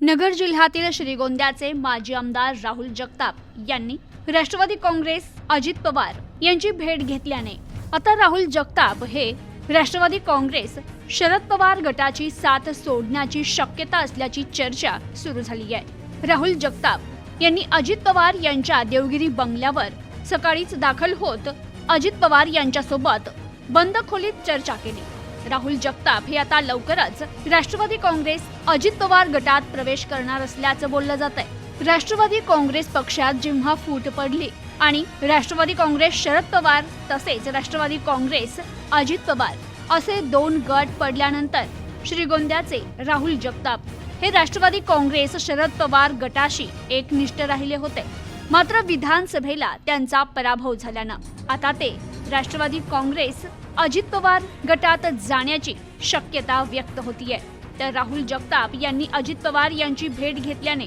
नगर जिल्ह्यातील श्रीगोंद्याचे माजी आमदार राहुल जगताप यांनी राष्ट्रवादी काँग्रेस अजित पवार यांची भेट घेतल्याने आता राहुल जगताप हे राष्ट्रवादी काँग्रेस शरद पवार गटाची साथ सोडण्याची शक्यता असल्याची चर्चा सुरू झाली आहे. राहुल जगताप यांनी अजित पवार यांच्या देवगिरी बंगल्यावर सकाळीच दाखल होत अजित पवार यांच्यासोबत बंद खोलीत चर्चा केली. राहुल जगताप हे आता लवकरच राष्ट्रवादी काँग्रेस अजित पवार गटात प्रवेश करणार असल्याचं बोललं जात आहे राष्ट्रवादी काँग्रेस पक्षात जेव्हा फूट पडली आणि राष्ट्रवादी काँग्रेस शरद पवार तसेच राष्ट्रवादी काँग्रेस अजित पवार असे दोन गट पडल्यानंतर श्रीगोंद्याचे राहुल जगताप हे राष्ट्रवादी काँग्रेस शरद पवार गटाशी एकनिष्ठ राहिले होते. मात्र विधानसभेला त्यांचा पराभव झाल्यानं आता ते राष्ट्रवादी काँग्रेस अजित पवार गटात जाण्याची शक्यता व्यक्त होतीये. तर राहुल जगताप यांनी अजित पवार यांची भेट घेतल्याने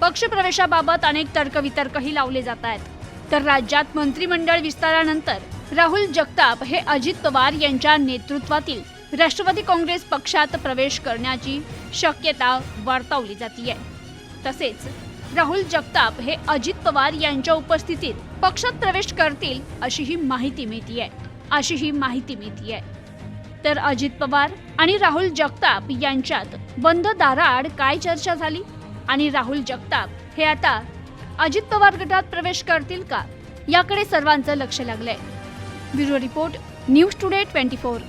पक्षप्रवेशाबाबत अनेक तर्कवितर्कही लावले जात आहेत. तर राज्यात मंत्रिमंडळ विस्तारानंतर राहुल जगताप हे अजित पवार यांच्या नेतृत्वातील राष्ट्रवादी काँग्रेस पक्षात प्रवेश करण्याची शक्यता वर्तवली जातीये. तसेच राहुल जगताप हे अजित पवार यांच्या उपस्थितीत पक्षात प्रवेश करतील अशी ही माहिती मिळतीये. अशी ही माहिती मिळतीये. तर अजित पवार आणि राहुल जगताप यांच्यात बंद दाराआड काय चर्चा झाली? आणि राहुल जगताप हे आता अजित पवार गटात प्रवेश करतील का? याकडे सर्वांचं लक्ष लागलंय. Bureau report news today twenty four.